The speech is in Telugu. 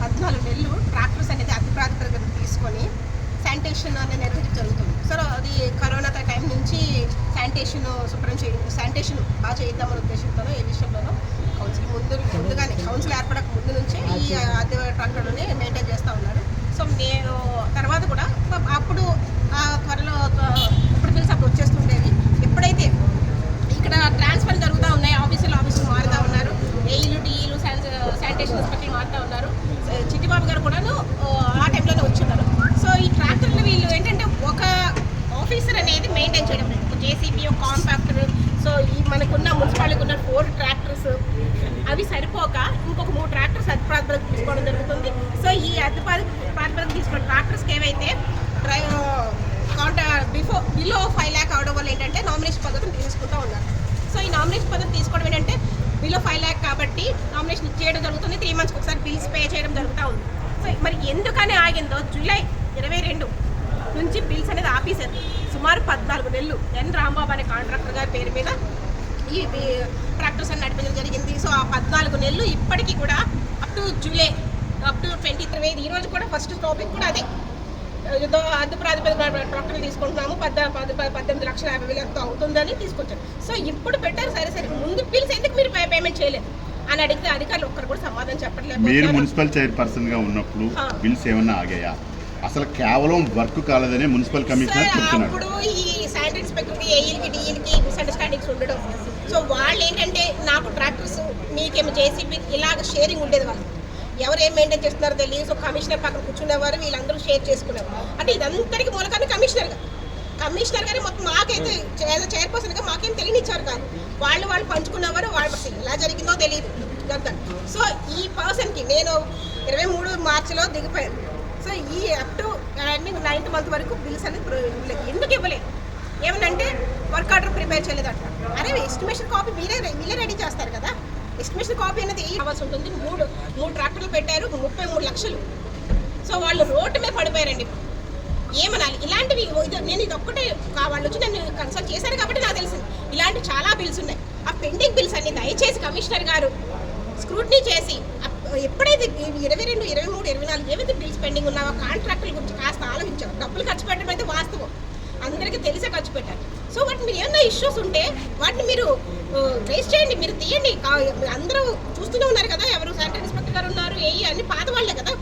పద్నాలుగు నెలలు ట్రాక్టర్స్ అనేది అతి ప్రాధాన్యత తీసుకొని శానిటేషన్ అనేది నిర్వహించడం జరుగుతుంది. సో అది కరోనా టైం నుంచి శానిటేషన్ శుభ్రం చేయడం శానిటేషన్ బాగా చేద్దామనే ఉద్దేశంతోనో ఈ విషయంలోనో కౌన్సిల్ ముందు ముందుగానే కౌన్సిల్ ఏర్పడక ముందు నుంచే ఈ అద్దె ట్రాక్టర్లోనే మెయింటైన్ చేస్తూ ఉన్నారు. సో నేను తర్వాత కూడా అప్పుడు ఆ త్వరలో జేసీబీ కాంపాక్టర్ సో ఈ మనకున్న మున్సిపాలిటీకి ఉన్న ఫోర్ ట్రాక్టర్స్ అవి సరిపోక ఇంకొక మూడు ట్రాక్టర్స్ అద్దె ప్రాతిపదిక తీసుకోవడం జరుగుతుంది. సో ఈ అద్దె ప్రాతి- ప్రాతిపదిక తీసుకున్న ట్రాక్టర్స్కి ఏవైతే డ్రై కాంటా బిఫోర్ బిలో ఫైవ్ ల్యాక్ అవడం వల్ల ఏంటంటే నామినేషన్ పద్ధతిని తీసుకుంటూ ఉన్నారు. సో ఈ నామినేషన్ పద్ధతి తీసుకోవడం ఏంటంటే బిలో ఫైవ్ ల్యాక్ కాబట్టి నామినేషన్ చేయడం జరుగుతుంది. త్రీ మంత్స్కి ఒకసారి బిల్స్ పే చేయడం జరుగుతూ ఉంది. సో మరి ఎందుకని ఆగిందో జూలై ఇరవై రెండు నుంచి బిల్స్ అనేది ఆఫీస్ సుమారు పద్నాలుగు నెలలు ఎన్ రాంబాబు అనే కాంట్రాక్టర్ గారి పేరు మీద ఈ ట్రాక్టర్స్ అని నడిపించడం జరిగింది. సో ఆ పద్నాలుగు నెలలు ఇప్పటికీ కూడా up to July up to twenty three ఈ రోజు కూడా ఫస్ట్ టాపిక్ కూడా అదే. ఏదో అద్దె ప్రాతిపదిక ట్రాక్టర్లు తీసుకుంటున్నాము పద్ద పద్దెనిమిది లక్షల యాభై వేలు ఎంతో అవుతుందని తీసుకొచ్చారు. సో ఇప్పుడు పెట్టారు సరే సరే ముందు బిల్స్ ఎందుకు మీరు పేమెంట్ చేయలేదు. అని అడిగితే అధికారులు ఒక్కరు కూడా సమాధానం చెప్పట్లేదు మీరు మున్సిపల్ చైర్పర్సన్గా ఉన్నప్పుడు. బిల్స్ ఏమన్నా ఆగాయా? అసలు కేవలం వర్క్ కాలేదనే మున్సిపల్ కమిషనర్ ఏఈలకి డిఈలకి మిస్అండర్స్టాండింగ్స్ ఉండడం. సో వాళ్ళు ఏంటంటే నాకు ట్రాక్టర్స్ మీకేమో జేసీబీ ఇలాగ షేరింగ్ ఉండేది వాళ్ళు ఎవరు ఏం మెయింటైన్ చేస్తున్నారో తెలియదు. సో కమిషనర్ పక్కన కూర్చునేవారు వీళ్ళందరూ షేర్ చేసుకునేవారు. అంటే ఇదంతటికి మూలకాన్ని కమిషనర్ కమిషనర్ గారు మొత్తం మాకైతే చైర్పర్సన్గా మాకేం తెలియనిచ్చారు కాదు. వాళ్ళు వాళ్ళు పంచుకునేవారు వాళ్ళు అసలు ఎలా జరిగిందో తెలియదు. సో ఈ పర్సన్కి నేను ఇరవై మూడు మార్చిలో దిగిపోయాను. సో ఈ అప్ టు నైన్త్ మంత్ వరకు బిల్స్ అనేది ఎందుకు ఇవ్వలేదు ఏమనంటే వర్క్ ఆర్డర్ ప్రిపేర్ చేయలేదంట. అరే ఎస్టిమేషన్ కాపీ మీరే మీరే రెడీ చేస్తారు కదా? ఎస్టిమేషన్ కాపీ అనేది కావాల్సి ఉంటుంది? మూడు మూడు ట్రాక్టర్లు పెట్టారు ముప్పై మూడు లక్షలు. సో వాళ్ళు రోడ్డు మీద పడిపోయారండి. ఏమనాలి? ఇలాంటివి ఇది- నేను ఇది ఒక్కటే వాళ్ళు వచ్చి నన్ను కన్సల్ట్ చేశారు కాబట్టి నాకు తెలిసింది. ఇలాంటి చాలా బిల్స్ ఉన్నాయి. ఆ పెండింగ్ బిల్స్ అన్ని దయచేసి కమిషనర్ గారు స్క్రూట్నీ చేసి ఆ ఎప్పుడైతే ఇరవై రెండు ఇరవై మూడు ఇరవై నాలుగు ఏవైతే బిల్స్ పెండింగ్ ఉన్నావో కాంట్రాక్టుల గురించి కాస్త ఆలోచించారు డబ్బులు ఖర్చు పెట్టడం అయితే వాస్తవం. అందరికీ తెలిసే ఖర్చు పెట్టారు సో వాటి మీరు ఏమైనా ఇష్యూస్ ఉంటే వాటిని మీరు రేస్ చేయండి. మీరు తీయండి. అందరూ చూస్తూనే ఉన్నారు కదా ఎవరు శానిటరీ ఇన్స్పెక్టర్ గారు ఉన్నారు ఏ అన్ని పాత వాళ్ళే కదా.